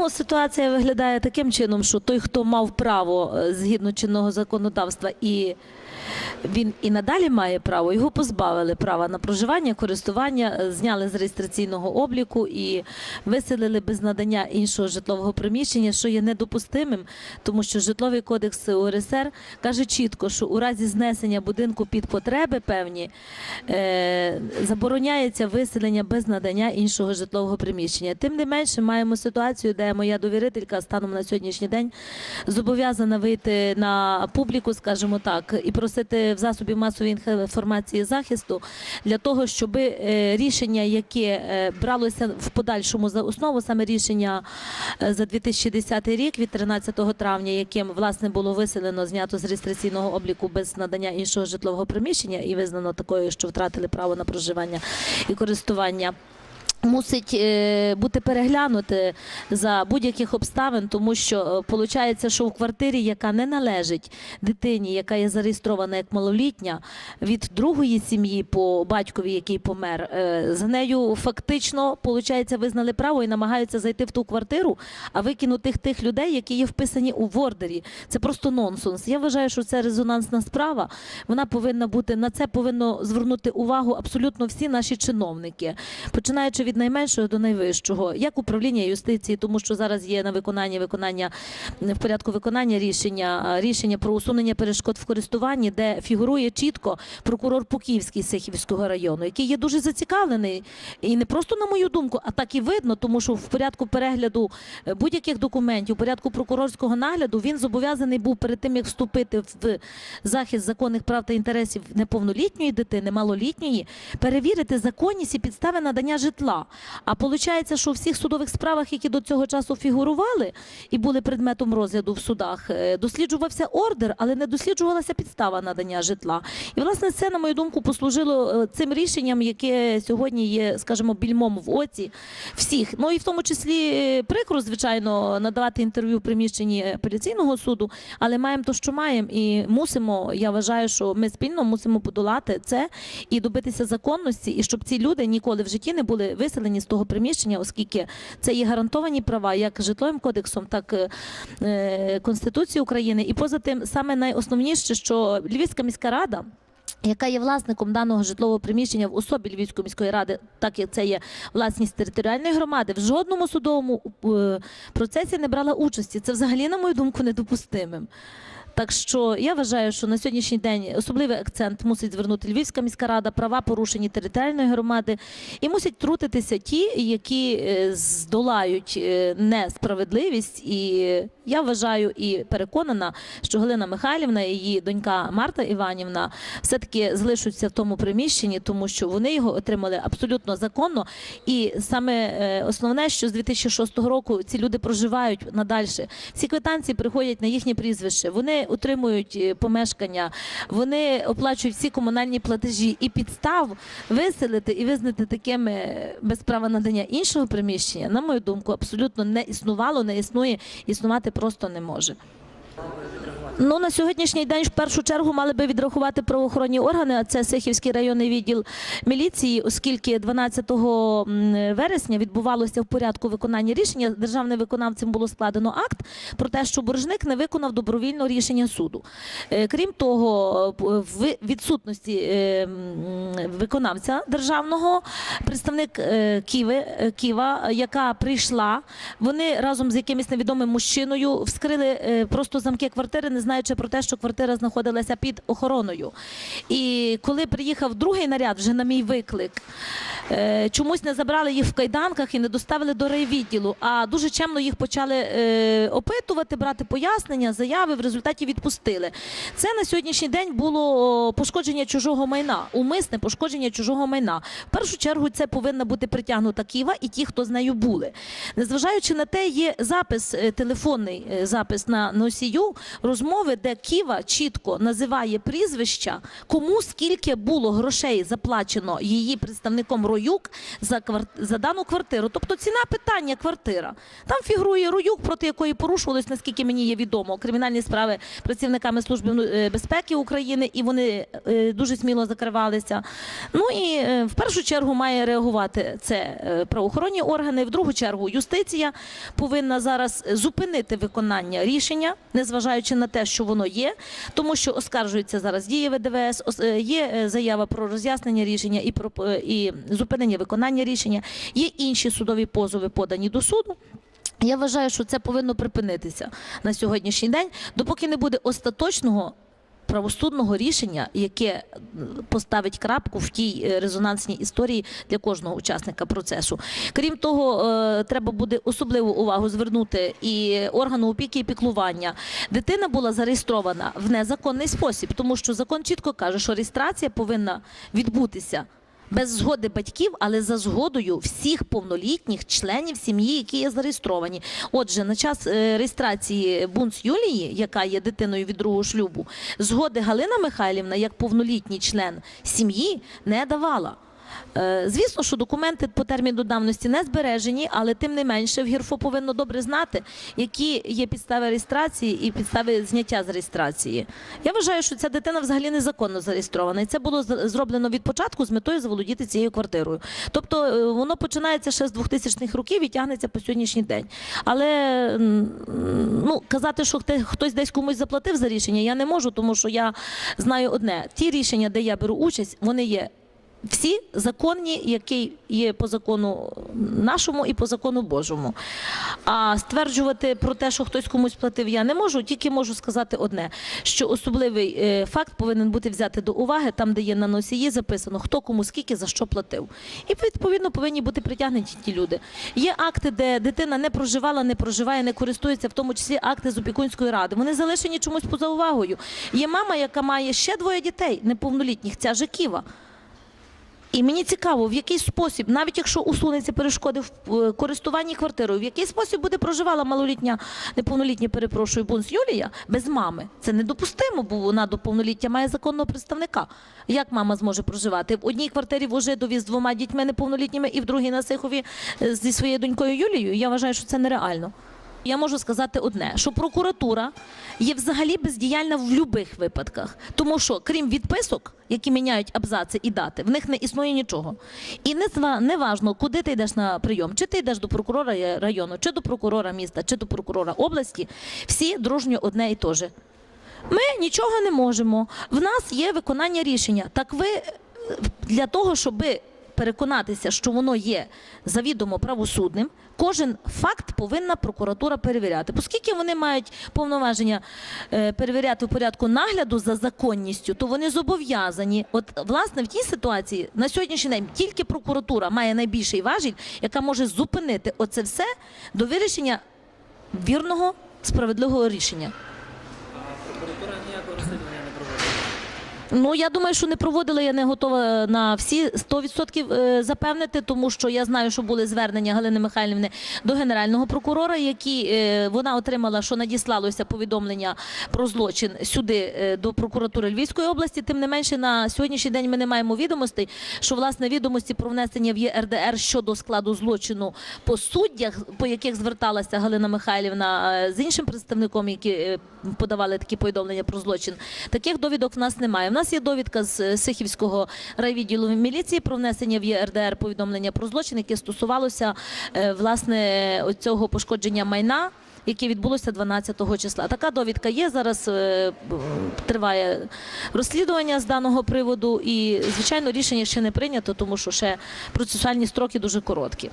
Ну, ситуація виглядає таким чином, що той, хто мав право е, згідно чинного законодавства, і він і надалі має право, його позбавили права на проживання, користування, е, зняли з реєстраційного обліку і виселили без надання іншого житлового приміщення, що є недопустимим, тому що житловий кодекс УРСР каже чітко, що у разі знесення будинку під потреби певні е, забороняється виселення без надання іншого житлового приміщення. Тим не менше, маємо ситуацію, де моя довірителька станом на сьогоднішній день зобов'язана вийти на публіку, скажімо так, і просити в засобі масової інформації захисту для того, щоб рішення, яке е, бралося в подальшому за основу, саме рішення е, за 2010 рік від 13 травня, яким власне було виселено, знято з реєстраційного обліку без надання іншого житлового приміщення і визнано такою, що втратили право на проживання і користування. Мусить е, бути переглянути за будь-яких обставин, тому що виходить, що в квартирі, яка не належить дитині, яка є зареєстрована як малолітня, від другої сім'ї по батькові, який помер, е, за нею фактично виходить, визнали право і намагаються зайти в ту квартиру, а викинути тих, тих людей, які є вписані у вордері. Це просто нонсенс. Я вважаю, що це резонансна справа. Вона повинна бути на це повинно звернути увагу абсолютно всі наші чиновники, починаючи від найменшого до найвищого, як управління юстиції, тому що зараз є на виконання виконання в порядку виконання рішення рішення про усунення перешкод в користуванні, де фігурує чітко прокурор Пуківський Сихівського району, який є дуже зацікавлений, і не просто на мою думку, а так і видно, тому що в порядку перегляду е, будь-яких документів, в порядку прокурорського нагляду він зобов'язаний був перед тим, як вступити в захист законних прав та інтересів неповнолітньої дитини, малолітньої, перевірити законність і підстави надання житла. А виходить, що у всіх судових справах, які до цього часу фігурували і були предметом розгляду в судах, е, досліджувався ордер, але не досліджувалася підстава надання житла. І власне це, на мою думку, послужило е, цим рішенням, яке сьогодні є, скажімо, більмом в оці всіх. Ну і в тому числі е, прикро, звичайно, надавати інтерв'ю в приміщенні апеляційного суду, але маємо то, що маємо, і мусимо. Я вважаю, що ми спільно мусимо подолати це і добитися законності, і щоб ці люди ніколи в житті не були виселені з того приміщення, оскільки це є гарантовані права як житловим кодексом, так і е, Конституцією України. І поза тим, саме найосновніше, що Львівська міська рада. Яка є власником даного житлового приміщення в особі Львівської міської ради, так як це є власність територіальної громади, в жодному судовому е, процесі не брала участі. Це взагалі, на мою думку, недопустимим. Так що я вважаю, що на сьогоднішній день особливий акцент мусить звернути Львівська міська рада, права порушені територіальної громади, і мусять трутитися ті, які е, здолають е, несправедливість. І я вважаю і переконана, що Галина Михайлівна і її донька Марта Іванівна все-таки залишаться в тому приміщенні, тому що вони його отримали абсолютно законно. І саме е, основне, що з 2006 року ці люди проживають надальше. Всі квитанції приходять на їхнє прізвище. Вони утримують е, помешкання, вони оплачують всі комунальні платежі і підстав виселити і визнати такими е, без права надання іншого приміщення, на мою думку, абсолютно не існувало, не існує, існувати просто не може. Ну на сьогоднішній день в першу чергу мали би відрахувати правоохоронні органи, а це Сихівський районний відділ міліції, оскільки 12 вересня відбувалося в порядку виконання рішення. Державним виконавцем було складено акт про те, що боржник не виконав добровільно рішення суду. Е, Крім того, в відсутності е, виконавця державного представник е, Киви, е, яка прийшла, вони разом з якимось невідомим мужчиною вскрили просто замки квартири, не знаючи про те, що квартира знаходилася під охороною. І коли приїхав другий наряд, вже на мій виклик, е, чомусь не забрали їх в кайданках і не доставили до райвідділу, а дуже чемно їх почали е, опитувати, брати пояснення, заяви, в результаті відпустили. Це на сьогоднішній день було пошкодження чужого майна, умисне пошкодження чужого майна. В першу чергу це повинна бути притягнута Києва і ті, хто з нею були. Незважаючи на те, є запис, е, телефонний запис на носію розмови постанови, де Ківа чітко називає прізвища, кому скільки було грошей заплачено її представником Роюк за, квар... за дану квартиру. Тобто ціна питання квартира. Там фігурує Роюк, проти якої порушувалось, наскільки мені є відомо, кримінальні справи працівниками Служби е, безпеки України, і вони е, дуже сміло закривалися. Ну і е, в першу чергу має реагувати це правоохоронні органи. В другу чергу юстиція повинна зараз зупинити виконання рішення, незважаючи на те, що воно є, тому що оскаржується зараз діє ВДВС, ос- е, є е, заява про роз'яснення рішення і про е, і зупинення виконання рішення. Є інші судові позови подані до суду. Я вважаю, що це повинно припинитися на сьогоднішній день, допоки не буде остаточного правосудного рішення, яке поставить крапку в тій е, резонансній історії для кожного учасника процесу. Крім того, е, треба буде особливу увагу звернути і органу опіки і піклування. Дитина була зареєстрована в незаконний спосіб, тому що закон чітко каже, що реєстрація повинна відбутися. Без згоди батьків, але за згодою всіх повнолітніх членів сім'ї, які є зареєстровані. Отже, на час е, реєстрації Бунц Юлії, яка є дитиною від другого шлюбу, згоди Галина Михайлівна, як повнолітній член сім'ї, не давала. Е, Звісно, що документи по терміну давності не збережені, але тим не менше в ГІРФО повинно добре знати, які є підстави реєстрації і підстави зняття з реєстрації. Я вважаю, що ця дитина взагалі незаконно зареєстрована, і це було зроблено від початку з метою заволодіти цією квартирою. Тобто е, воно починається ще з 2000-х років і тягнеться по сьогоднішній день. Але ну, казати, що хтось десь комусь заплатив за рішення, я не можу, тому що я знаю одне: ті рішення, де я беру участь, вони є всі законні, які є по закону нашому і по закону Божому. А стверджувати про те, що хтось комусь платив, я не можу, тільки можу сказати одне: що особливий е, факт повинен бути взяти до уваги, там, де є на носії записано, хто кому скільки за що платив. І відповідно повинні бути притягнуті ті люди. Є акти, де дитина не проживала, не проживає, не користується, в тому числі акти з опікунської ради. Вони залишені чомусь поза увагою. Є мама, яка має ще двоє дітей неповнолітніх, ця Жиківа. І мені цікаво, в який спосіб, навіть якщо усунеться перешкоди в е, користуванні квартирою, в який спосіб буде проживала малолітня, неповнолітня, перепрошую, бунс Юлія без мами. Це недопустимо, бо вона до повноліття має законного представника. Як мама зможе проживати? В одній квартирі в Ожидові з двома дітьми неповнолітніми і в другій на Сихові е, зі своєю донькою Юлією. Я вважаю, що це нереально. Я можу сказати одне: що прокуратура є взагалі бездіяльна в будь-яких випадках, тому що крім відписок, які міняють абзаци і дати, в них не існує нічого. І не, важно, куди ти йдеш на прийом, чи ти йдеш до прокурора району, чи до прокурора міста, чи до прокурора області, всі дружньо одне і те же. Ми нічого не можемо. В нас є виконання рішення. Так ви е, для того, щоб переконатися, що воно є завідомо правосудним, кожен факт повинна прокуратура перевіряти. Оскільки вони мають повноваження е, перевіряти в порядку нагляду за законністю, то вони зобов'язані. От власне в тій ситуації на сьогоднішній день тільки прокуратура має найбільший важіль, яка може зупинити оце все до вирішення вірного справедливого рішення. Прокуратура ніякого розслідування не проводила. Ну я думаю, що не проводила. Я не готова на всі 100% е, запевнити, тому що я знаю, що були звернення Галини Михайлівни до генерального прокурора, які е, вона отримала, що надіслалося повідомлення про злочин сюди е, до прокуратури Львівської області. Тим не менше, на сьогоднішній день ми не маємо відомостей, що власне відомості про внесення в ЄРДР щодо складу злочину по суддях, по яких зверталася Галина Михайлівна з іншим представником, які подавали такі повідомлення про злочин. Таких довідок в нас немає. Нас є довідка з е, Сихівського райвідділу міліції про внесення в ЄРДР повідомлення про злочин, яке стосувалося е, власне цього пошкодження майна. Яке відбулося 12 числа. Така довідка є. Зараз е, триває розслідування з даного приводу, і звичайно рішення ще не прийнято, тому що ще процесуальні строки дуже короткі.